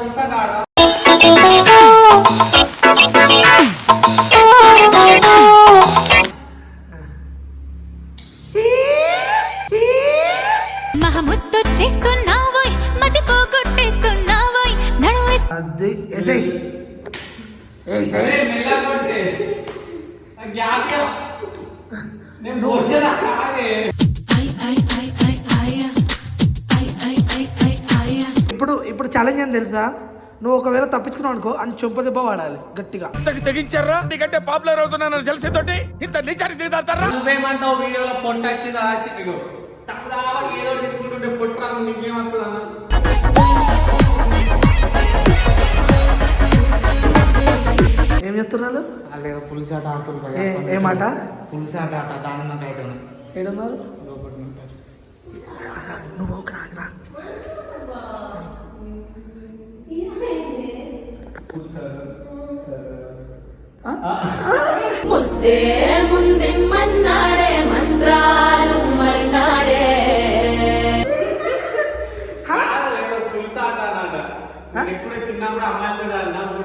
పులుసాట ఆడ మహముద్దొచ్చేస్తున్నావోయ్ మతి పోగొట్టేస్తున్నావోయ్. నడువు అది ఏసై. ఏసై. అరే మెల్లగా కొట్టే. ఆ గ్యాప్ ఇవ్వ. నేను పోసేదా కాదే. ఇప్పుడు ఛాలెంజ్ అని తెలుసా? నువ్వు ఒకవేళ తప్పించుకున్నావు అనుకో అని చెంప దెబ్బ వాడాలి గట్టిగా. ఇంతకు తెగించారా? నీకంటే పాపులర్ అవుతున్నానని తెలిసేతోటి? ఇంత నీచారి దిగుతారా నువ్వేమంటావు వీడియోలో పొట్ట వచ్చిందా? ఏదో పొట్టు రాదు ఏం చెప్తున్నారు పులిసాట ఆడుతున్నారు ఏ ఏ మాట పులిసాట ఆట దానిమ్మక ఐటమ్ ఏడున్నారు?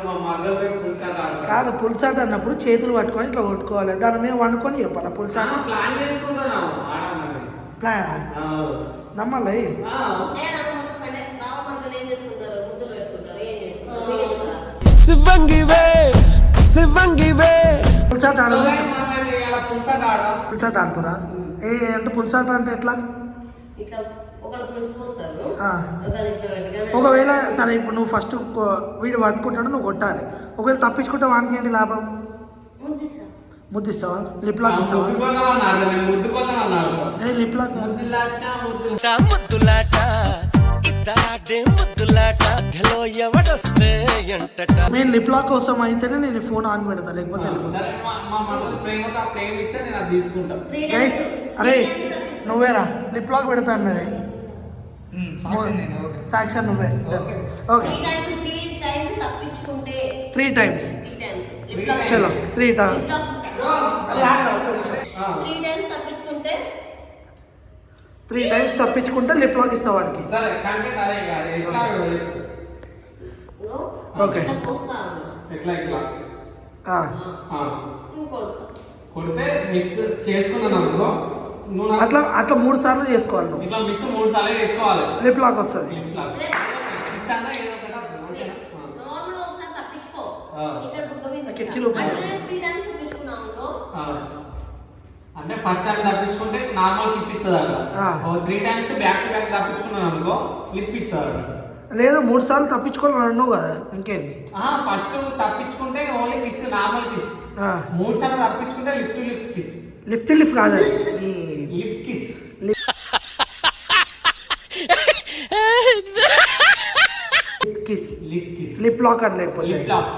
మా మరదలతో పులుసాట ఆడతా కాదు పులిసాట అన్నప్పుడు చేతులు పట్టుకొని ఇట్లా కొట్టుకోవాలి. దాని మీద వండుకొని చెప్పాలి పులిసాట? ప్లాన్. నమ్మాలి? ఆ. నేను శివంగివే పులిసాట పులుసాట ఆడుతురా ఏ అంటే పులిసాట అంటే ఎట్లా? ఒకవేళ సరే ఇప్పుడు నువ్వు ఫస్ట్ వీడు పట్టుకుంటాడు నువ్వు కొట్టాలి. ఒకవేళ తప్పించుకుంటే వానికి ఏంటి లాభం? ముద్దిస్తా ముద్దిస్తావా? లిప్ లాక్ ఇస్తావా? ఏ లిప్ లాక్? ముద్దులాట. నేను లిప్ లాక్ కోసం అయితేనే నేను ఫోన్ ఆన్ పెడతా లేకపోతే గైస్ అరే నువ్వేరా లిప్ లాక్ పెడతా అన్నది. సాక్ష్యం నేను ఓకే. సాక్ష్యం నువ్వే. ఓకే. ఓకే. Three times. చలో త్రీ టైమ్స్ త్రీ టైమ్స్ తప్పించుకుంటే లిప్ లాక్ ఇస్తావు వాడికి. ఓకే. కొడుతా. మిస్ చేసుకున్నాను అనుకో అట్లా అట్లా మూడు సార్లు చేసుకోవాలి నువ్వు. ఇట్లా మిస్ మూడు సార్లు చేసుకోవాలి. లిప్ లాక్ వస్తుంది. కిటికీలో అంటే ఫస్ట్ టైం తప్పించుకుంటే నార్మల్ కిస్ ఇస్తుంది ఆ. అట three times back to back తప్పించుకున్నాను అనుకో లిప్ ఇస్తుంది లేదు మూడు సార్లు తప్పించుకోవాలి అన్నావు కదా ఇంకేంటి ఫస్ట్ తప్పించుకుంటే ఓన్లీ కిస్ నార్మల్ కిస్ ఆ, మూడు సార్లు తప్పించుకుంటే lift lift kiss lift lift కాదు lip kiss lip kiss lip kiss lip lock అని లేకపోతే. Lip lock.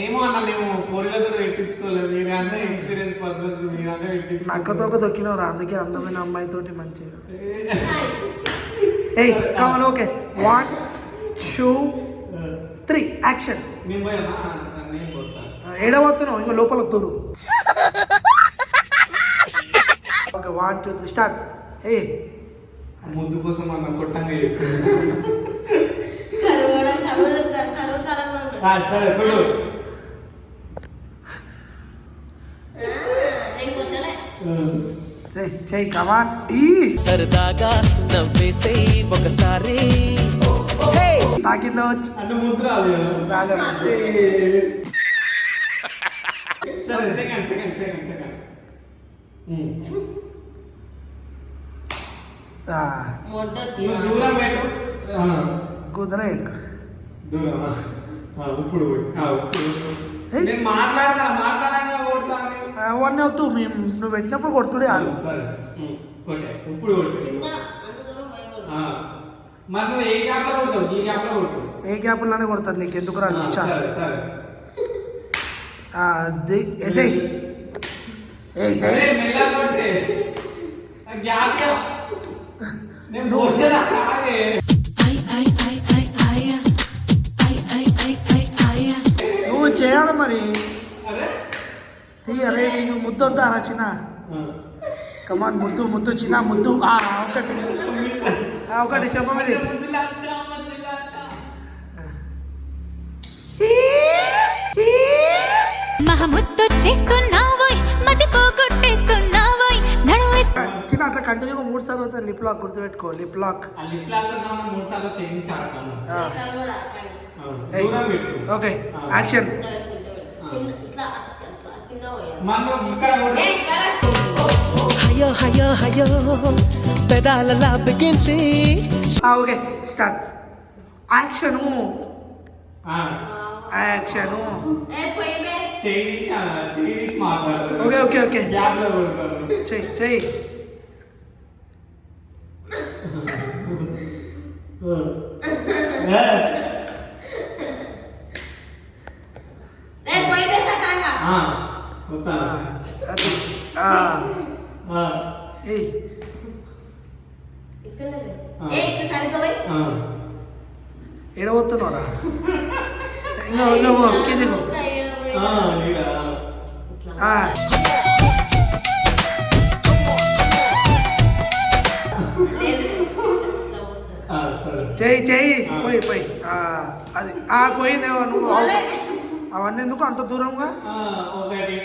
ఏమో అన్న మేము కోరికతో పెట్టించుకోలేదు. మీరంటే ఎక్స్పీరియన్స్ పర్సన్స్ మీరంటే నక్కతో ఒక దొక్కినవరా అందుకే అందమైన అమ్మాయితోటి మంచిగా. హాయ్. ఏయ్ Kamal okay one two three action ఏడవస్తున్నావు ఇంకా లోపల తోరు. Okay one two three start ఏ ముద్దు కోసం అన్న కొట్టంగా కాలంలో ఉన్నాడు. సరే ఇప్పుడు ఆ, నేను కొంచెలే చెయ్ చెయ్ కమాన్ ఈ సరదాగా నవ్వేసేయ్ ఒకసారి తాకిందో వచ్చి అంటే రాలేదు. సరే సెకండ్ సెకండ్ సెకండ్ సెకండ్ ఆ, మొడ్డొచ్చి నువ్వు దూరం పెట్టు. ఆ, కుదరే దూరం ఇప్పుడు. నేను మాట్లాడతాను మాట్లాడగా కొడతాను అవన్నీ వద్దు. మేము నువ్వు పెట్టినప్పుడు కొడుతుడే ఆడు సరే ఉమ్, కొట్టే. ఇప్పుడు కొట్టు. కింద అంత దూరం భయం ఆ. మరి నువ్వు ఏ గ్యాప్లో కొడతావు? ఈ ఏ గ్యాప్లోనే కొడుతుంది నీకు. ఎందుకు ఆ, రాదు అది ఏసై. గ్యాప్ కాదే నువ్వు మరి? తీయరే నీకు ముద్దు వద్దారా చిన్న? కమాన్ ముద్దు ముద్దు చిన్న ముద్దు. ఒకటి. ఒకటి చెప్పమది చిన్న అట్లా కంటిన్యూగా మూడు సార్లు అవుతుంది లిప్ లాక్ గుర్తుపెట్టుకో లిప్ లాక్ లిప్ లాక్ మూడు ఓకే యాక్షన్ హయో హయో హయో పెదాలలా బిగించి. Okay start. Action. Action. Okay okay okay. చెయ్యి చెయ్యి Yeah. ఎడబోతున్నారా ఇంకా ఇంకా కింది చెయ్యి చెయ్యి. పోయి పోయి. అది. ఆ పోయి నువ్వు. అవన్నీ ఎందుకు అంత దూరంగా? ఒకటి.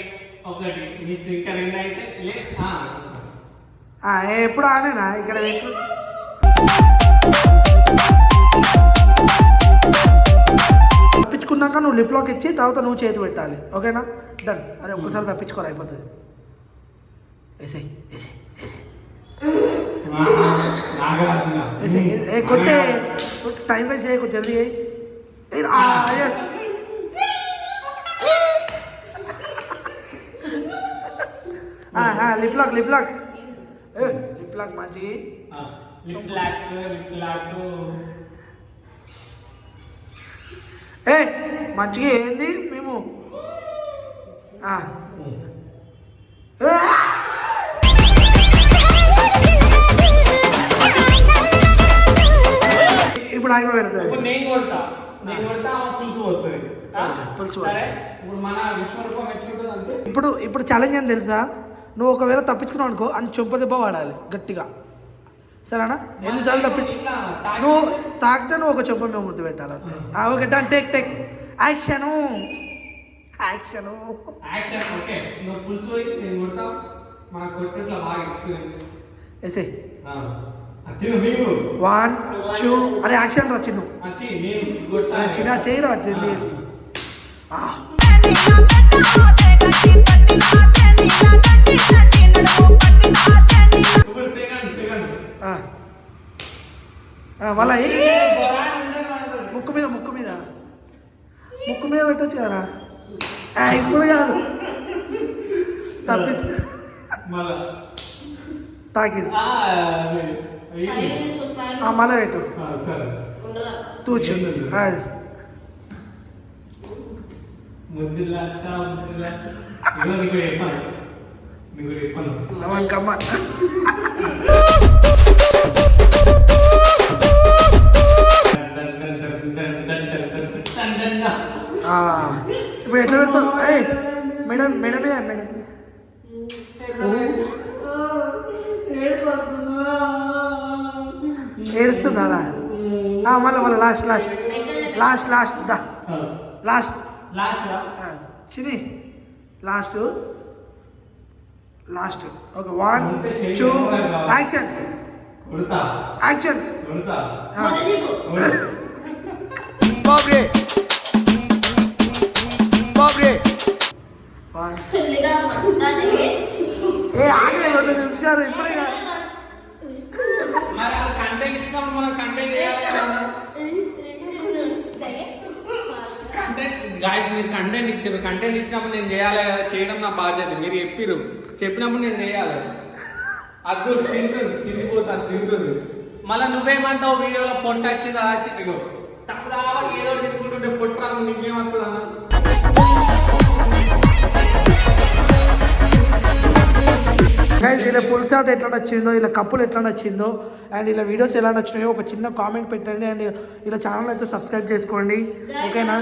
ఒకటి. మిస్ ఇంకా రెండు అయితే లే ఎప్పుడు ఆనేనా ఇక్కడ పెట్టు. తప్పించుకున్నాక నువ్వు లిప్ లాక్ ఇచ్చి తర్వాత నువ్వు చేతి పెట్టాలి. ఓకేనా? డన్ అదే ఒక్కసారి తప్పించుకోరు అయిపోతుంది. వేసేయ్ వేసేయ్ వేసేయ్ కొట్టే. టైం వేస్ట్ చేయకు జల్దీ చేయి. లిప్ లాక్ లిప్ లాక్ ఏ, లిప్ లాక్ మంచి లిప్ లాక్ లిప్ లాక్ ఏ మంచిగా ఏంది మేము! ఇప్పుడు ఆయన పెడుతుంది. ఇప్పుడు నేను కొడతా. నేను కొడతా ఆమె పులుసు పోతుంది. ఆ? పులుసు సరే? ఇప్పుడు మన విశ్వరూపం ఎట్లుంటుంది అంటే ఇప్పుడు ఇప్పుడు ఛాలెంజ్ అని తెలుసా? నువ్వు ఒకవేళ తప్పించుకున్నావు అనుకో అని చెంప దెబ్బ వాడాలి గట్టిగా. సరేనా? ఎన్నిసార్లు తప్పి నువ్వు తాకితే నువ్వు ఒక చెంప మీద ముద్దు పెట్టాలి అంతే ఆ, okay done take take action action action okay నువ్వు పులుసు పోయి నేను కొడతా. మన కొట్టిట్లా బాగా ఎక్స్పీరియన్స్ ఎసే తిను నీకు వన్ టూ అరే యాక్షన్ రా చిన్ను. చేయరా జల్దీ మళ్ళా ముక్కు మీద ముక్కు మీద ముక్కు మీద పెట్టచ్చు కదా ఇప్పుడు కాదు తప్పించు తాకింది మళ్ళా పెట్టు తూచు అది ముందులా ఇగో నీకు చెప్పాను నీకు చెప్పాను ఇప్పుడు ఎట్లా పెడతాం ఏ మేడం మేడమే మేడం ఏడుస్తుందారా మళ్ళీ మళ్ళీ లాస్ట్ లాస్ట్ లాస్ట్ లాస్ట్ దా లాస్ట్ చిని last last. Okay one two action కొడతా. యాక్షన్ గాయస్ మీరు కంటెంట్ ఇచ్చారు కంటెంట్ ఇచ్చినప్పుడు నేను చేయాలి కదా చేయడం నా బాధ్యత. మీరు చెప్పిరు చెప్పినప్పుడు నేను చేయాలి. అది చూడు తింటుంది తిండిపోతాను తింటుంది. మళ్ళీ నువ్వేమంటావు వీడియోలో పొట్ట వచ్చింది? అది వచ్చింది ఇగో తప్పు దావా ఏదో తినుకుంటుంటే పొట్టు రాదు నీకేమవుతుంది అన్న గైస్ ఇలా ఫుల్ చాట్ ఎట్లా నచ్చిందో ఇలా కప్పులు ఎట్లా నచ్చిందో అండ్ ఇలా వీడియోస్ ఎలా నచ్చినాయో ఒక చిన్న కామెంట్ పెట్టండి అండ్ ఇలా ఛానల్ అయితే సబ్స్క్రైబ్ చేసుకోండి. ఓకేనా